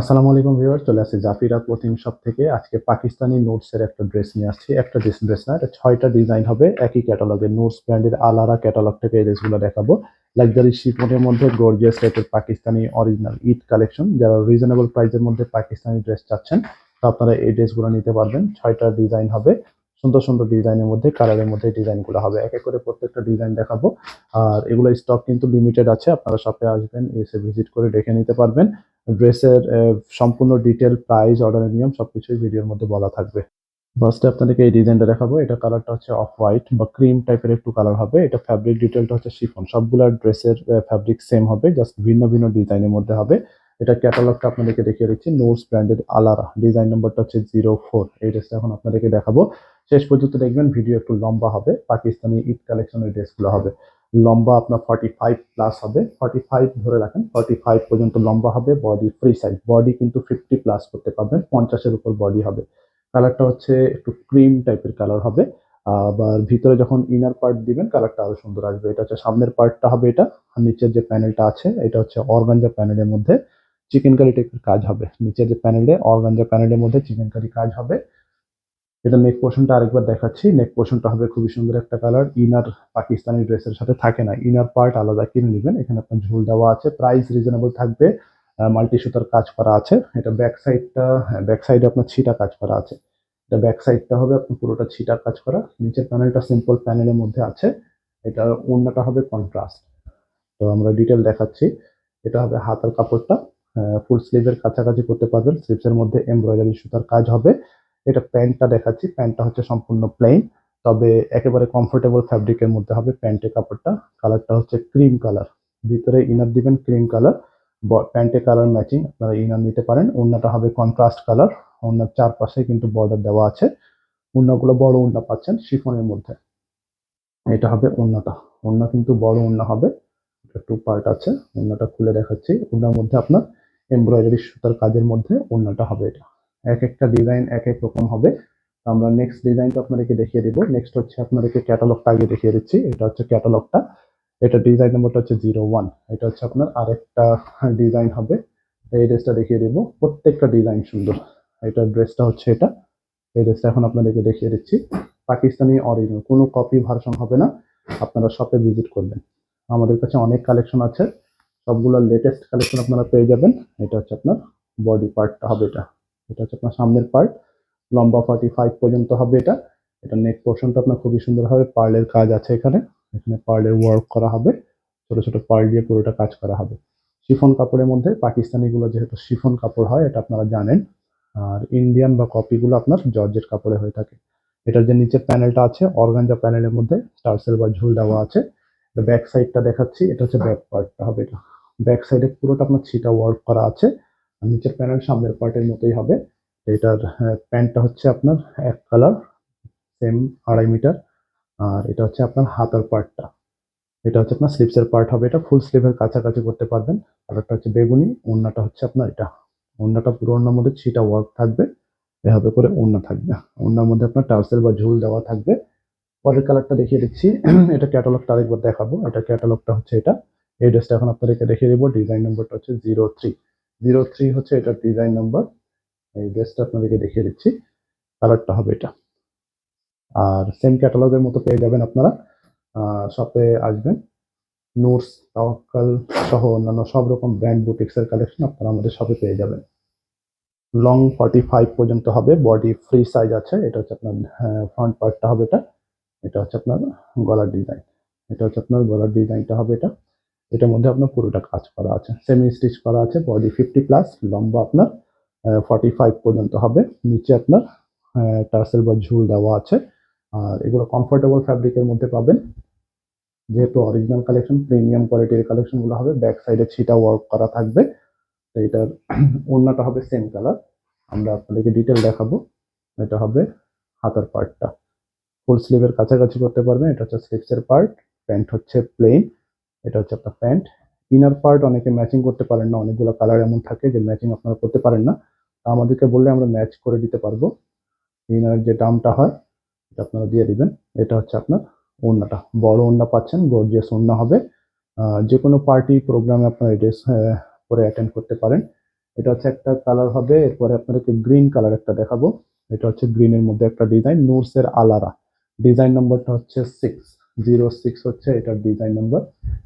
আসসালামু আলাইকুম ভিউয়ার চলে আসছি জাফিরা ক্লোথিং শপ থেকে। আজকে পাকিস্তানি নোটসের একটা ড্রেস নিয়ে আসছি। একটা ড্রেস ড্রেস না, এটা ছয়টা ডিজাইন হবে। একই ক্যাটালগে নোটস ব্র্যান্ডের আলারা ক্যাটালগ থেকে এই ড্রেসগুলো দেখাবো। লাক্সারি শিপনের মধ্যে গর্জিয়াস টাইপের পাকিস্তানি অরিজিনাল ঈদ কালেকশন যারা রিজনেবল প্রাইসের মধ্যে পাকিস্তানি ড্রেস চাচ্ছেন, তো আপনারা এই ড্রেসগুলো নিতে পারবেন। ছয়টা ডিজাইন হবে। সুন্দর সুন্দর ডিজাইনের মধ্যে, কালারের মধ্যে ডিজাইনগুলো হবে। এক এক করে প্রত্যেকটা ডিজাইন দেখাবো। আর এগুলো স্টক কিন্তু লিমিটেড আছে, আপনারা শপে আসবেন, এসে ভিজিট করে দেখে নিতে পারবেন। ড্রেসের সম্পূর্ণ ডিটেল প্রাইস অর্ডারের নিয়ম, সবকিছুই ভিডিওর মধ্যে বলা থাকবে। ফার্স্টে আপনাদেরকে এই ডিজাইনটা দেখাবো। এটা কালারটা হচ্ছে অফ হোয়াইট বা ক্রিম টাইপের একটু কালার হবে। এটা ফ্যাব্রিক ডিটেলটা হচ্ছে শিফন সবগুলা ড্রেসের ফ্যাব্রিক সেম হবে জাস্ট ভিন্ন ভিন্ন ডিজাইনের মধ্যে হবে। এটা ক্যাটালগটা আপনাদেরকে দেখিয়ে দিচ্ছি নোটস ব্র্যান্ডেড আলারা ডিজাইন নম্বরটা হচ্ছে জিরো ফোর এই ড্রেসটা এখন আপনাদেরকে দেখাবো। শেষ পর্যন্ত দেখবেন ভিডিও একটু লম্বা হবে, পাকিস্তানি ঈদ কালেকশনের ড্রেসগুলো হবে। লম্বা আপনার ফর্টি ফাইভ প্লাস হবে ফর্টি ফাইভ ধরে রাখেন ফর্টি ফাইভ পর্যন্ত লম্বা হবে বডি ফ্রি সাইজ বডি কিন্তু ফিফটি প্লাস করতে পারবেন, পঞ্চাশের উপর বডি হবে। কালারটা হচ্ছে একটু ক্রিম টাইপের কালার হবে, আবার ভিতরে যখন ইনার পার্ট দিবেন কালারটা আরও সুন্দর আসবে। এটা হচ্ছে সামনের পার্টটা হবে এটা, আর নিচের যে প্যানেলটা আছে, এটা হচ্ছে অর্গানজা প্যানেলের মধ্যে চিকেন কারি টাইপের কাজ হবে। নিচের যে প্যানেলে অর্গানজা প্যানেলের মধ্যে চিকেন কারি কাজ হবে এটা নেক পোর্শনটা আরেকবার দেখাচ্ছি। নেক পোর্শনটা হবে খুবই সুন্দর একটা কালার ইনার পাকিস্তানি ড্রেসের সাথে থাকে না। ইনার পার্ট আলাদা কিনে নেবেন। এখানে আপনার ঝুল দেওয়া আছে। প্রাইস রিজনেবল থাকবে। মাল্টি সুতার কাজ করা আছে। এটা ব্যাক সাইডটা ব্যাক সাইডে আপনার ছিটা কাজ করা আছে। এটা ব্যাক সাইডটা হবে আপনার পুরোটা ছিটা কাজ করা। নিচের প্যানেলটা সিম্পল প্যানেলের মধ্যে আছে। এটা অন্যটা হবে কন্ট্রাস্ট তো আমরা ডিটেল দেখাচ্ছি। এটা হবে হাতার কাপড়টা। ফুল স্লিভের কাছাকাছি করতে পারবেন। স্লিভসের মধ্যে এমব্রয়ডারি সুতার কাজ হবে। এটা প্যান্টটা দেখাচ্ছি। প্যান্টটা হচ্ছে সম্পূর্ণ প্লেন তবে একেবারে কমফোর্টেবল ফ্যাব্রিকের মধ্যে হবে প্যান্টের কাপড়টা। কালারটা হচ্ছে ক্রিম কালার ভিতরে ইনার দিবেন ক্রিম কালার প্যান্টের কালার ম্যাচিং আপনারা ইনার নিতে পারেন। ওড়নাটা হবে কন্ট্রাস্ট কালার ওড়নার চারপাশে কিন্তু বর্ডার দেওয়া আছে। ওড়নাগুলো বড় ওড়না পাচ্ছেন শিফনের মধ্যে। এটা হবে ওড়নাটা। ওড়না কিন্তু বড় ওড়না হবে। এটা টু পার্ট আছে। ওড়নাটা খুলে দেখাচ্ছি। ওড়নার মধ্যে আপনার এমব্রয়ডারি সুতার কাজের মধ্যে ওড়নাটা হবে এটা। এক একটা ডিজাইন এক এক রকম হবে। আমরা নেক্সট ডিজাইনটা আপনাদেরকে দেখিয়ে দিব। নেক্সট হচ্ছে আপনাদেরকে ক্যাটালগটা আগে দেখিয়ে দিচ্ছি। এটা হচ্ছে ক্যাটালগটা এটা ডিজাইন নম্বরটা হচ্ছে জিরো ওয়ান এটা হচ্ছে আপনার আরেকটা ডিজাইন হবে। এই ড্রেসটা দেখিয়ে দিব। প্রত্যেকটা ডিজাইন সুন্দর। এটা ড্রেসটা হচ্ছে এটা। এই ড্রেসটা এখন আপনাদেরকে দেখিয়ে দিচ্ছি। পাকিস্তানি অরিজিনাল কোনো কপি ভার্সন হবে না। আপনারা শপে ভিজিট করবেন। আমাদের কাছে অনেক কালেকশন আছে। সবগুলো লেটেস্ট কালেকশন আপনারা পেয়ে যাবেন। এটা হচ্ছে আপনার বডি পার্টটা হবে এটা। এটা হচ্ছে আপনার সামনের পার্ট লম্বা ফর্টি ফাইভ পর্যন্ত হবে এটা। এটা নেক পোর্শনটা আপনার খুবই সুন্দর হবে পার্লের কাজ আছে এখানে। এখানে পার্লের ওয়ার্ক করা হবে, ছোট ছোট পার্ল দিয়ে পুরোটা কাজ করা হবে। শিফন কাপড়ের মধ্যে পাকিস্তানিগুলো যেহেতু শিফন কাপড় হয়, এটা আপনারা জানেন। আর ইন্ডিয়ান বা কপিগুলো আপনার জর্জের কাপড়ে হয়ে থাকে। এটার যে নিচের প্যানেলটা আছে অর্গানজা প্যানেলের মধ্যে টার্সেল বা ঝুল দেওয়া আছে। ব্যাক সাইডটা দেখাচ্ছি, এটা হচ্ছে ব্যাক পার্টটা হবে এটা। ব্যাক সাইডে পুরোটা আপনার ছিটা ওয়ার্ক করা আছে। নিচের প্যানেল সামনের পার্টের মতোই হবে। এটার প্যান্টটা হচ্ছে আপনার এক কালার সেম আড়াই মিটার আর এটা হচ্ছে আপনার হাতার পার্টটা এটা হচ্ছে আপনার স্লিপসের পার্ট হবে। এটা ফুল স্লিভের কাছাকাছি করতে পারবেন। আর একটা হচ্ছে বেগুনি, ওড়নাটা হচ্ছে আপনার এটা। ওড়নাটা পুরো ওড়নার মধ্যে ছিটা ওয়ার্ক থাকবে। এভাবে করে ওড়না থাকবে। ওড়নার মধ্যে আপনার টার্সেল বা ঝুল দেওয়া থাকবে। পরের কালারটা দেখিয়ে দিচ্ছি। এটা ক্যাটালগটা আরেকবার দেখাবো। এটা ক্যাটালগটা হচ্ছে এটা। এই ড্রেসটা এখন আপনাদেরকে দেখিয়ে দেবো। ডিজাইন নম্বরটা হচ্ছে জিরো থ্রি জিরো থ্রি হচ্ছে এটার ডিজাইন নাম্বার এই ড্রেসটা আপনাদেরকে দেখিয়ে দিচ্ছি। কালারটা হবে এটা। আর সেম ক্যাটালগের মতো পেয়ে যাবেন আপনারা। শপে আসবেন। নোটস তাওয়াক্কাল সহ অন্যান্য সব রকম ব্র্যান্ড বুটিক্সের কালেকশন আপনারা আমাদের শপে পেয়ে যাবেন। লং ফর্টি ফাইভ পর্যন্ত হবে। বডি ফ্রি সাইজ আছে। এটা হচ্ছে আপনার ফ্রন্ট পার্টটা হবে এটা। এটা হচ্ছে আপনার গলার ডিজাইন এটা হচ্ছে আপনার গলার ডিজাইনটা হবে এটা। এটার মধ্যে আপনার পুরোটা কাজ করা আছে। সেমি স্টিচ করা আছে বডি ফিফটি প্লাস লম্বা আপনার ফর্টি ফাইভ পর্যন্ত হবে। নিচে আপনার টার্সেল বা ঝুল দেওয়া আছে। আর এগুলো কমফোর্টেবল ফ্যাব্রিকের মধ্যে পাবেন। যেহেতু অরিজিনাল কালেকশন প্রিমিয়াম কোয়ালিটির কালেকশনগুলো হবে ব্যাক সাইডে ছিটা ওয়ার্ক করা থাকবে। তো এটার ওড়নাটা হবে সেম কালার আমরা আপনাদেরকে ডিটেল দেখাবো। এটা হবে হাতার পার্টটা ফুল স্লিভের কাছাকাছি করতে পারবেন। এটা হচ্ছে স্লিভসের পার্ট প্যান্ট হচ্ছে প্লেন এটা হচ্ছে আপনার প্যান্ট। ইনার পার্ট অনেকে ম্যাচিং করতে পারেন না, অনেকগুলো কালার এমন থাকে যে ম্যাচিং আপনারা করতে পারেন না। তা আমাদেরকে বললে আমরা ম্যাচ করে দিতে পারব। ইনার যে দামটা হয়, এটা আপনারা দিয়ে দিবেন। এটা হচ্ছে আপনার ওড়নাটা। বড় ওড়না পাচ্ছেন গর্জিয়াস ওড়না হবে। যে কোনো পার্টি প্রোগ্রামে আপনারা ড্রেস পরে অ্যাটেন্ড করতে পারেন। এটা হচ্ছে একটা কালার হবে, এরপরে আপনাদেরকে গ্রিন কালার একটা দেখাবো। এটা হচ্ছে গ্রিনের মধ্যে একটা ডিজাইন নুরসের আলারা ডিজাইন নাম্বারটা হচ্ছে সিক্স জিরো সিক্স হচ্ছে এটার ডিজাইন নাম্বার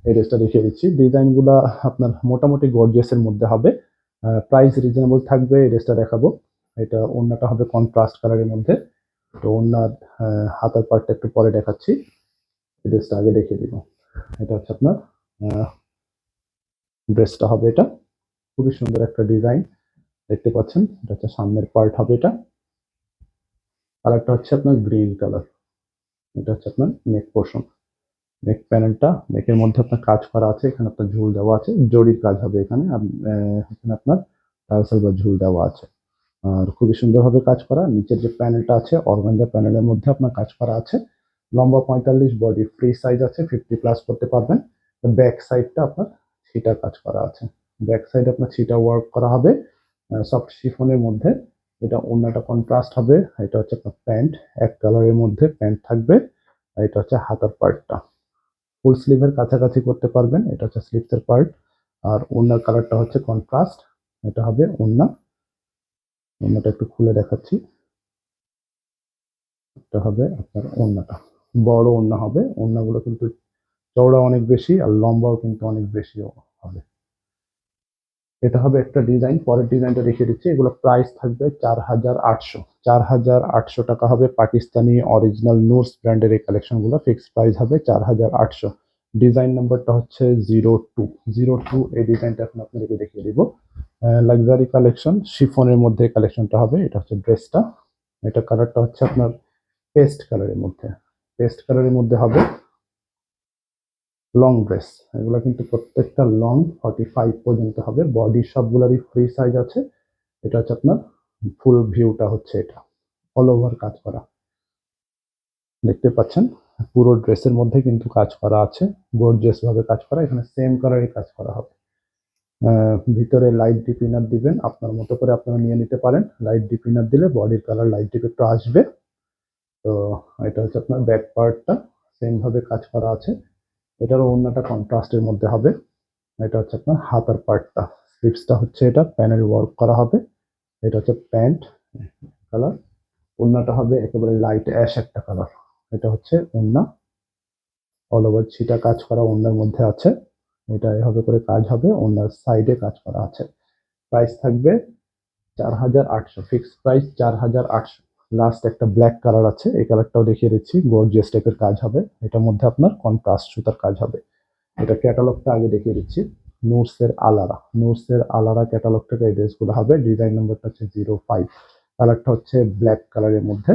এই ড্রেসটা দেখিয়ে দিচ্ছি। ডিজাইনগুলো আপনার মোটামুটি গর্জিয়াসের মধ্যে হবে। প্রাইস রিজনেবল থাকবে এই ড্রেসটা দেখাবো। এটা অন্যটা হবে কন্ট্রাস্ট কালারের মধ্যে। তো আহ, হাতার পার্টটা একটু পরে দেখাচ্ছি। এই ড্রেসটা আগে দেখিয়ে দিব। এটা হচ্ছে আপনার ড্রেসটা হবে এটা। খুবই সুন্দর একটা ডিজাইন দেখতে পাচ্ছেন? এটা হচ্ছে সামনের পার্ট হবে এটা। কালারটা হচ্ছে আপনার গ্রিন কালার এটা হচ্ছে আপনার নেক পোর্শন নেক প্যানেলটা নেকের মধ্যে আপনার কাজ করা আছে, এখানে আপনার ঝুল দেওয়া আছে, জরির কাজ হবে এখানে এখানে আপনার টার্সেল বা ঝুল দেওয়া আছে। আর খুবই সুন্দরভাবে কাজ করা, নিচের যে প্যানেলটা আছে অর্গানজা প্যানেলের মধ্যে আপনার কাজ করা আছে। লম্বা পঁয়তাল্লিশ বডি ফ্রি সাইজ আছে ফিফটি প্লাস করতে পারবেন। ব্যাক সাইডটা আপনার ছিটা কাজ করা আছে। ব্যাক সাইড আপনার ছিটা ওয়ার্ক করা হবে সফট শিফনের মধ্যে। এটা ওড়নাটা কন্ট্রাস্ট হবে এটা হচ্ছে আপনার প্যান্ট। এক কালারের মধ্যে প্যান্ট থাকবে, আর এটা হচ্ছে হাতার পার্টটা। ফুল স্লিভের কাছাকাছি করতে পারবেন, এটা হচ্ছে স্লিভসের পার্ট আর ওড়নার কালারটা হচ্ছে কন্ট্রাস্ট এটা হবে ওড়না। ওড়নাটা একটু খুলে দেখাচ্ছি। এটা হবে আপনার ওড়নাটা। বড় ওড়না হবে, ওড়নাগুলো কিন্তু চওড়া অনেক বেশি, আর লম্বাও কিন্তু অনেক বেশি হবে। এটা হবে একটা ডিজাইন পরের ডিজাইনটা দেখিয়ে দিচ্ছি। এগুলো প্রাইস থাকবে চার হাজার আটশো। চার হাজার আটশো টাকা হবে পাকিস্তানি অরিজিনাল নুরস ব্র্যান্ডের এই কালেকশনগুলো ফিক্সড প্রাইস হবে চার হাজার আটশো। ডিজাইন নাম্বারটা হচ্ছে জিরো টু জিরো টু এই ডিজাইনটা এখন আপনাদেরকে দেখিয়ে দিব। লাক্সারি কালেকশন শিফনের মধ্যে কালেকশনটা হবে। এটা হচ্ছে ড্রেসটা এটা কালারটা হচ্ছে আপনার পেস্ট কালারের মধ্যে। পেস্ট কালারের মধ্যে হবে লং ড্রেস এগুলো কিন্তু প্রত্যেকটা লং ফর্টি ফাইভ পর্যন্ত হবে। বডি সবগুলোরই ফ্রি সাইজ আছে। এটা হচ্ছে আপনার ফুল ভিউটা হচ্ছে এটা। অল ওভার কাজ করা। দেখতে পাচ্ছেন? পুরো ড্রেসের মধ্যে কিন্তু কাজ করা আছে। ভাবে কাজ করা। এখানে সেম কালারই কাজ করা হবে। ভিতরে লাইট ডিপিনার দিবেন। আপনার মতো করে আপনারা নিয়ে নিতে পারেন। লাইট ডিপিনার দিলে বডির কালার লাইট ডিপ একটু আসবে। তো এটা হচ্ছে আপনার ব্যাক পার্টটা সেম ভাবে কাজ করা আছে। এটারও অন্যটা কন্ট্রাস্টের মধ্যে হবে। এটা হচ্ছে আপনার হাতার পার্টটা স্লিপসটা হচ্ছে এটা প্যানেল ওয়ার্ক করা হবে। এটা হচ্ছে প্যান্ট কালার ওড়নাটা হবে একেবারে লাইট অ্যাশ একটা কালার এটা হচ্ছে ওড়না অল ওভার ছিটা কাজ করা ওড়নার মধ্যে আছে। এটা এভাবে করে কাজ হবে ওড়নার সাইডে কাজ করা আছে। প্রাইস থাকবে চার হাজার আটশো। ফিক্সড প্রাইস চার হাজার আটশো। লাস্ট একটা ব্ল্যাক কালার আছে, এই কালারটাও দেখিয়ে দিচ্ছি গর্জিয়াস টাইপের কাজ হবে। এটার মধ্যে আপনার কন্ট্রাস্ট সুতার কাজ হবে। এটা ক্যাটালগটা আগে দেখিয়ে দিচ্ছি নোটসের আলারা। নোটসের আলারা ক্যাটালগ থেকে এই ড্রেসগুলো হবে ডিজাইন নাম্বারটা হচ্ছে জিরো ফাইভ কালারটা হচ্ছে ব্ল্যাক কালারের মধ্যে।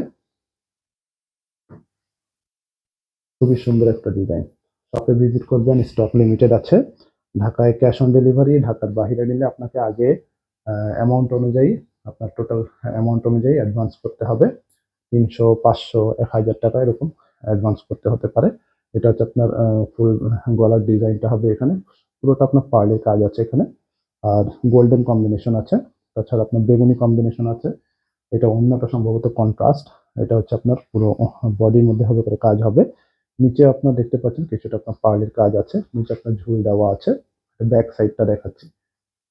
খুবই সুন্দর একটা ডিজাইন শপে ভিজিট করবেন স্টক লিমিটেড আছে। ঢাকায় ক্যাশ অন ডেলিভারি ঢাকার বাহিরে নিলে আপনাকে আগে অ্যামাউন্ট অনুযায়ী আপনার টোটাল অ্যামাউন্ট অনুযায়ী অ্যাডভান্স করতে হবে। তিনশো, পাঁচশো, এক হাজার টাকা এরকম অ্যাডভান্স করতে হতে পারে। এটা হচ্ছে আপনার ফুল গলার ডিজাইনটা হবে এখানে। পুরোটা আপনার পার্লের কাজ আছে এখানে। আর গোল্ডেন কম্বিনেশন আছে। তাছাড়া আপনার বেগুনি কম্বিনেশন আছে। এটা অন্যটা সম্ভবত কন্ট্রাস্ট এটা হচ্ছে আপনার পুরো বডির মধ্যে হবে করে কাজ হবে। নিচে আপনার দেখতে পাচ্ছেন কিছুটা আপনার পার্লের কাজ আছে। নিচে আপনার ঝুল দেওয়া আছে। ব্যাক সাইডটা দেখাচ্ছি।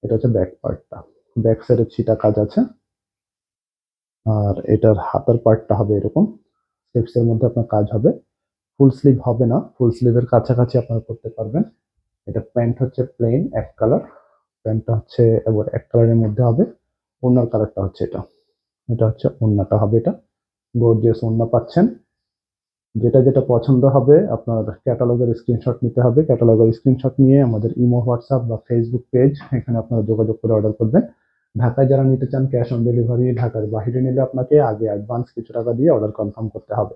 এটা হচ্ছে ব্যাক পার্টটা ব্যাক সাইডে ছিটা কাজ আছে। আর এটার হাতার পার্টটা হবে এরকম। স্লিপসের মধ্যে আপনার কাজ হবে। ফুল স্লিভ হবে না। ফুল স্লিভের কাছাকাছি আপনারা করতে পারবেন। এটা প্যান্ট হচ্ছে প্লেন এক কালার প্যান্টটা হচ্ছে, এবার এক কালারের মধ্যে হবে। ওড়নার কালারটা হচ্ছে এটা। এটা হচ্ছে ওড়নাটা হবে এটা। গর্জিয়াস ওড়না পাচ্ছেন। যেটা যেটা পছন্দ হবে, আপনার ক্যাটালগের স্ক্রিনশট নিতে হবে। ক্যাটালগের স্ক্রিনশট নিয়ে আমাদের ইমো হোয়াটসঅ্যাপ বা ফেসবুক পেজ এখানে আপনারা যোগাযোগ করে অর্ডার করবেন। ঢাকায় যারা নিতে চান ক্যাশ অন ডেলিভারি, ঢাকার বাহিরে নিলে আপনাকে আগে অ্যাডভান্স কিছু টাকা দিয়ে অর্ডার কনফার্ম করতে হবে।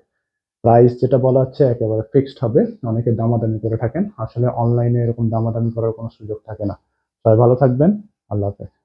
প্রাইস যেটা বলা হচ্ছে একেবারে ফিক্সড হবে, অনেকে দামাদামি করে থাকেন। আসলে অনলাইনে এরকম দামাদামি করার কোনো সুযোগ থাকে না। সবাই ভালো থাকবেন, আল্লাহ হাফেজ।